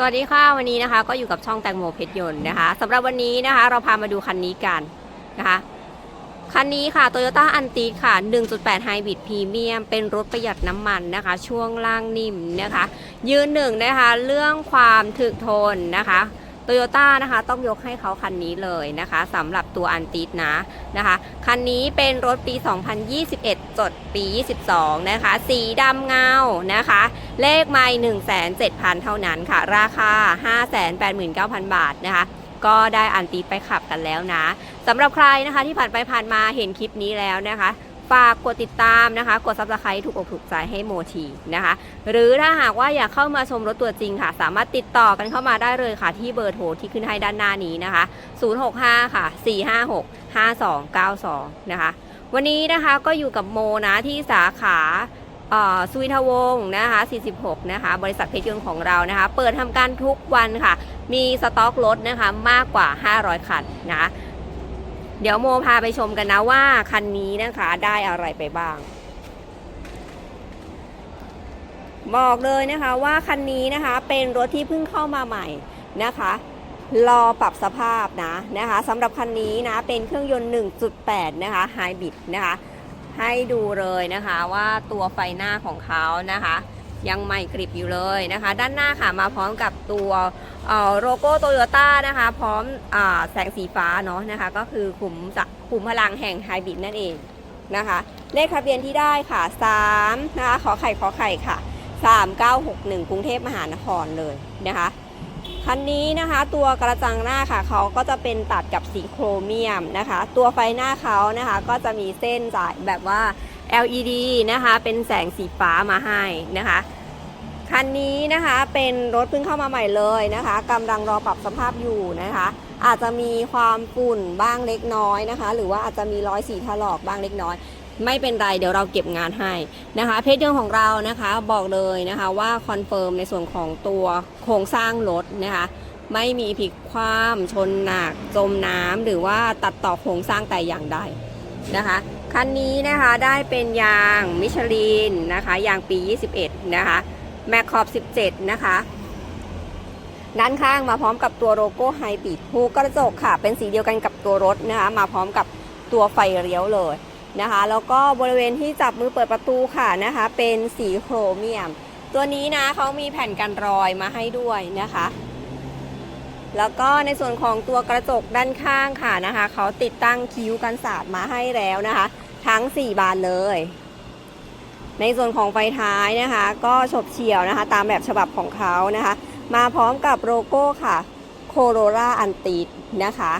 สวัสดีค่ะวันนี้นะคะก็อยู่กับช่องแตงโมเพชรยนต์นะคะสำหรับวันนี้นะคะ เราพามาดูคันนี้กันนะคะคันนี้ค่ะ Toyota a n t i ค่ะ 1.8 Hybrid Premium เป็นรถประหยัดน้ำมันนะคะ ช่วงล่างนิ่มนะคะ ยืนหนึ่งนะคะ เรื่องความถึกทนนะคะ โตโยต้านะคะต้องยกให้เขาคันนี้เลยนะคะสำหรับตัวอันติดนะนะคะ คันนี้เป็นรถปี 2021 จดปี 22 นะคะ สีดำเงานะคะ เลขไม่107,000 เท่านั้นค่ะ ราคา 589,000 บาทนะคะก็ได้อันตีดไปขับกันแล้วนะสำหรับใครนะคะที่ผ่านไปผ่านมาเห็นคลิปนี้แล้วนะคะ ฝากกดติดตามนะคะ กดซับสไครต์ถูกอกถูกใจให้โมทีนะคะ หรือถ้าหากว่าอยากเข้ามาชมรถตัวจริงค่ะ สามารถติดต่อกันเข้ามาได้เลยค่ะ ที่เบอร์โทรที่ขึ้นให้ด้านหน้านี้นะคะ 065 ค่ะ 456 5292 นะคะ วันนี้นะคะก็อยู่กับโมนะที่สาขาสุวิทวงศ์นะคะ 46 นะคะ บริษัทเพชรยนต์ของเรานะคะ เปิดทำการทุกวันค่ะ มีสต็อกรถนะคะมากกว่า 500 คันนะคะ เดี๋ยวโมพาไปชมกันนะว่าคันนี้นะคะได้อะไรไปบ้าง บอกเลยนะคะว่าคันนี้นะคะเป็นรถที่เพิ่งเข้ามาใหม่นะคะรอปรับสภาพนะนะคะสำหรับคันนี้นะเป็นเครื่องยนต์ 1.8 นะคะไฮบริดนะคะ ให้ดูเลยนะคะว่าตัวไฟหน้าของเขานะคะ ยังใหม่กริบอยู่เลยนะคะ ด้านหน้าค่ะมาพร้อมกับตัวโลโก้โตโยต้านะคะ พร้อมอแสงสีฟ้าเนาะนะคะ ก็คือขุมจะขุมพลังแห่งไฮบริดนั่นเองนะคะ เลขทะเบียนที่ได้ค่ะ3นะคะขอไข่ขอไข่ค่ะ 3961 กรุงเทพมหานครเลยนะคะคันนี้นะคะตัวกระจังหน้าค่ะเขาก็จะเป็นตัดกับสีโครเมียมนะคะ ตัวไฟหน้าเขานะคะก็จะมีเส้นสายแบบว่า LED นะคะ เป็นแสงสีฟ้ามาให้นะคะ คันนี้นะคะเป็นรถเพิ่งเข้ามาใหม่เลยนะคะกำลังรอปรับสภาพอยู่นะคะ อาจจะมีความฝุ่นบ้างเล็กน้อยนะคะ หรือว่าอาจจะมีรอยสีถลอกบ้างเล็กน้อย ไม่เป็นไรเดี๋ยวเราเก็บงานให้นะคะ เพจยนต์ของเรานะคะบอกเลยนะคะว่าคอนเฟิร์มในส่วนของตัวโครงสร้างรถนะคะไม่มีพลิกคว่ำชนหนักจมน้ำหรือว่าตัดต่อโครงสร้างแต่อย่างใดนะคะคันนี้นะคะได้เป็นยางมิชลินนะคะยางปี 21 นะคะ แมคคอบ 17 นะคะ ด้านข้างมาพร้อมกับตัวโลโก้ไฮบริดหูกระจกค่ะ เป็นสีเดียวกันกับตัวรถนะคะ มาพร้อมกับตัวไฟเลี้ยวเลยนะคะ แล้วก็บริเวณที่จับมือเปิดประตูค่ะนะคะ เป็นสีโครเมียม ตัวนี้นะเขามีแผ่นกันรอยมาให้ด้วยนะคะ แล้วก็ในส่วนของตัวกระจกด้านข้างค่ะนะคะเขาติดตั้งคิ้วกันสาดมาให้แล้วนะคะ ทั้ง 4 บานเลย ในส่วนของไฟท้ายนะคะ ก็ฉบเฉี่ยวนะคะ ตามแบบฉบับของเขานะคะ มาพร้อมกับโลโก้ค่ะโคโรราอันติดนะคะ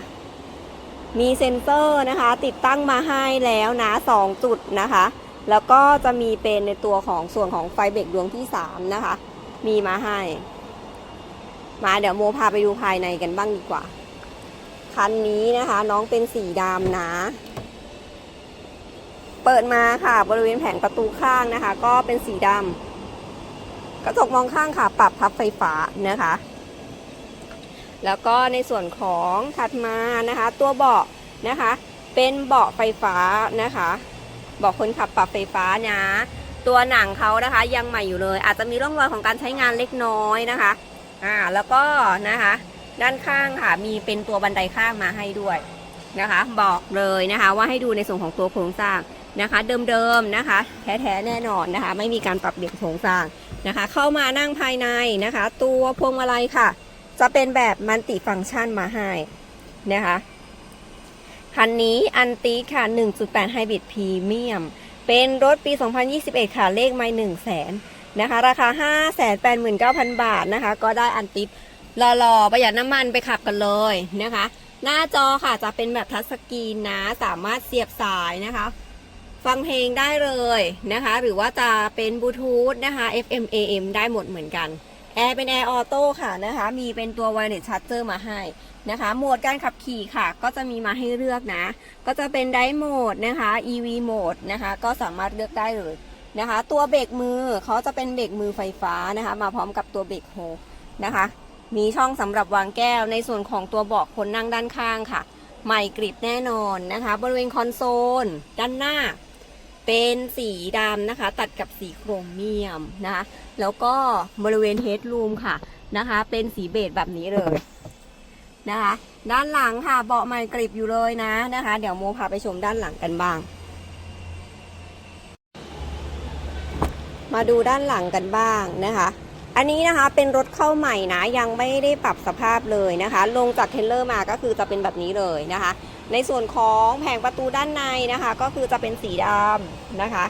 มีเซ็นเซอร์นะคะ ติดตั้งมาให้แล้วนะ2จุดนะคะ แล้วก็จะมีเป็นในตัวของส่วนของไฟเบรกดวงที่ 3 นะคะ มีมาให้ มาเดี๋ยวโมพาไปดูภายในกันบ้างดีกว่า คันนี้นะคะ น้องเป็นสีดำนะ เปิดมาค่ะ บริเวณแผงประตูข้างนะคะ ก็เป็นสีดำกระจกมองข้างค่ะ ปรับพับไฟฟ้านะคะ แล้วก็ในส่วนของถัดมานะคะ ตัวเบาะนะคะ เป็นเบาะไฟฟ้านะคะเบาะคนขับปรับไฟฟ้านะตัวหนังเขานะคะ ยังใหม่อยู่เลย อาจจะมีร่องรอยของการใช้งานเล็กน้อยนะคะอ่าแล้วก็นะคะ ด้านข้างค่ะมีเป็นตัวบันไดข้างมาให้ด้วยนะคะ บอกเลยนะคะ ว่าให้ดูในส่วนของตัวโครงสร้าง นะคะ เดิมๆนะคะ แท้ๆแน่นอนนะคะ ไม่มีการปรับเปลี่ยนโครงสร้างนะคะ เข้ามานั่งภายในนะคะ ตัวพวงมาลัยค่ะ จะเป็นแบบมัลติฟังก์ชันมาให้นะคะคันนี้อันตีค่ะ 1.8 Hybrid Premium เป็นรถปี 2021 ค่ะ เลขไม่1 0 0 0 0แสนนะคะ ราคา 589,000 บาทนะคะ ก็ได้อันติหล่อๆประหยัดน้ำมันไปขับกันเลยนะคะ หน้าจอค่ะจะเป็นแบบทัชสกรีนนะ สามารถเสียบสายนะคะ ฟังเพลงได้เลยนะคะ หรือว่าจะเป็นบลูทูธนะคะ FM AM ได้หมดเหมือนกันแอร์เป็นแอร์ออโต้ค่ะนะคะ มีเป็นตัว wireless charger มาให้นะคะ โหมดการขับขี่ค่ะ ก็จะมีมาให้เลือกนะ ก็จะเป็นไดโหมดนะคะ EV โหมดนะคะ ก็สามารถเลือกได้เลยนะคะ ตัวเบรกมือเขาจะเป็นเบรกมือไฟฟ้านะคะ มาพร้อมกับตัวเบรกโฮนะคะ มีช่องสำหรับวางแก้ว ในส่วนของตัวเบาะคนนั่งด้านข้างค่ะ ใหม่กริบแน่นอนนะคะ บริเวณคอนโซล ด้านหน้า เป็นสีดำนะคะ ตัดกับสีโครเมียมนะคะแล้วก็บริเวณเฮดรูมค่ะนะคะ เป็นสีเบจแบบนี้เลยนะคะ ด้านหลังค่ะเบาะใหม่กริบอยู่เลยนะนะคะ เดี๋ยวโมพาไปชมด้านหลังกันบ้าง มาดูด้านหลังกันบ้างนะคะ อันนี้นะคะเป็นรถเข้าใหม่นะยังไม่ได้ปรับสภาพเลยนะคะ ลงจากเทรลเลอร์มาก็คือจะเป็นแบบนี้เลยนะคะ ในส่วนของแผงประตูด้านในนะคะ ก็คือจะเป็นสีดำนะคะ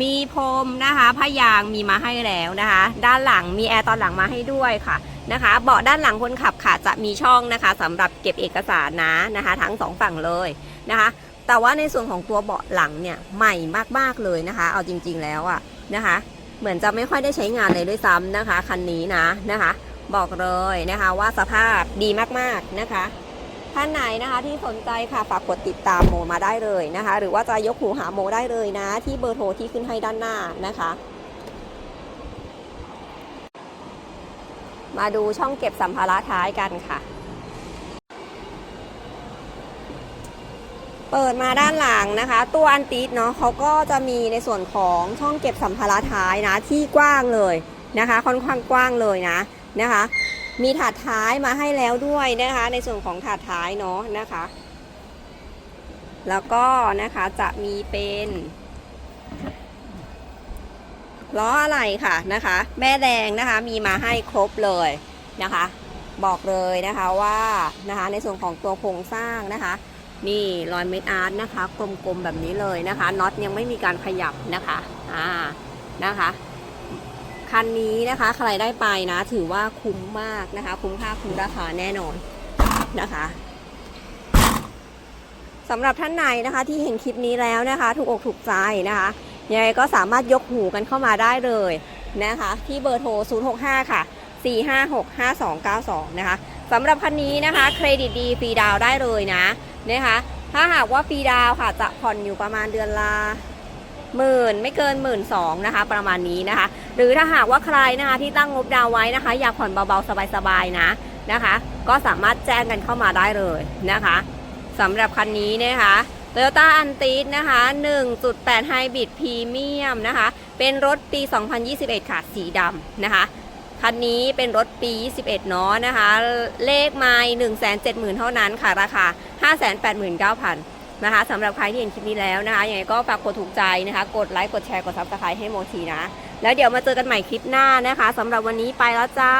มีพรมนะคะผ้ายางมีมาให้แล้วนะคะ ด้านหลังมีแอร์ตอนหลังมาให้ด้วยค่ะนะคะ เบาะด้านหลังคนขับค่ะจะมีช่องนะคะสำหรับเก็บเอกสารนะนะคะ ทั้งสองฝั่งเลยนะคะ แต่ว่าในส่วนของตัวเบาะหลังเนี่ยใหม่มากๆเลยนะคะ เอาจริง ๆแล้วอะนะคะ เหมือนจะไม่ค่อยได้ใช้งานเลยด้วยซ้ำนะคะคันนี้นะนะคะ บอกเลยนะคะว่าสภาพดีมากๆนะคะ ท่านไหนนะคะที่สนใจค่ะฝากกดติดตามโมมาได้เลยนะคะ หรือว่าจะยกหูหาโมได้เลยนะ ที่เบอร์โทรที่ขึ้นให้ด้านหน้านะคะ มาดูช่องเก็บสัมภาระท้ายกันค่ะ เปิดมาด้านหลังนะคะ ตัวอันติสเนาะเขาก็จะมีในส่วนของช่องเก็บสัมภาระท้ายนะที่กว้างเลยนะคะ ค่อนข้างกว้างเลยนะนะคะ มีถาดท้ายมาให้แล้วด้วยนะคะ ในส่วนของถาดท้ายเนาะนะคะ แล้วก็นะคะจะมีเป็นล้ออะไรค่ะนะคะ แม่แดงนะคะมีมาให้ครบเลยนะคะ บอกเลยนะคะว่านะคะในส่วนของตัวโครงสร้างนะคะ นี่รอยเม็ดอาร์ตนะคะ กลมๆแบบนี้เลยนะคะน็อตยังไม่มีการขยับนะคะอ่านะคะ คันนี้นะคะ ใครได้ไปนะ ถือว่าคุ้มมากนะคะ คุ้มค่าคุ้มราคาแน่นอนนะคะสำหรับท่านไหนนะคะที่เห็นคลิปนี้แล้วนะคะ ถูกอกถูกใจนะคะยังไงก็สามารถยกหูกันเข้ามาได้เลยนะคะ ที่เบอร์โทร 065 ค่ะ 4565292 นะคะสำหรับคันนี้นะคะ เครดิตดีฟรีดาวได้เลยนะนะคะถ้าหากว่าฟรีดาวค่ะจะผ่อนอยู่ประมาณเดือนละ หมื่นไม่เกินหมื่นสองนะคะ ประมาณนี้นะคะ หรือถ้าหากว่าใครนะคะที่ตั้งงบดาวไว้นะคะ อยากผ่อนเบาๆ สบายๆนะนะคะ ก็สามารถแจ้งกันเข้ามาได้เลยนะคะสำหรับคันนี้นะคะ Toyota a n t i s นะคะ 1.8 Hybrid Premium นะคะ เป็นรถปี 2021 ค่ะ สีดำนะคะ คันนี้เป็นรถปี 21เนาะนะคะ เลขไมล์170,000 เท่านั้นค่ะ ราคา 589,000 นะคะสำหรับใครที่เห็นคลิปนี้แล้วนะคะยังไงก็ฝากกดถูกใจนะคะ กดไลค์กดแชร์กดซับสไครต์ให้โมทีนะ แล้วเดี๋ยวมาเจอกันใหม่คลิปหน้านะคะสำหรับวันนี้ไปแล้วจ้า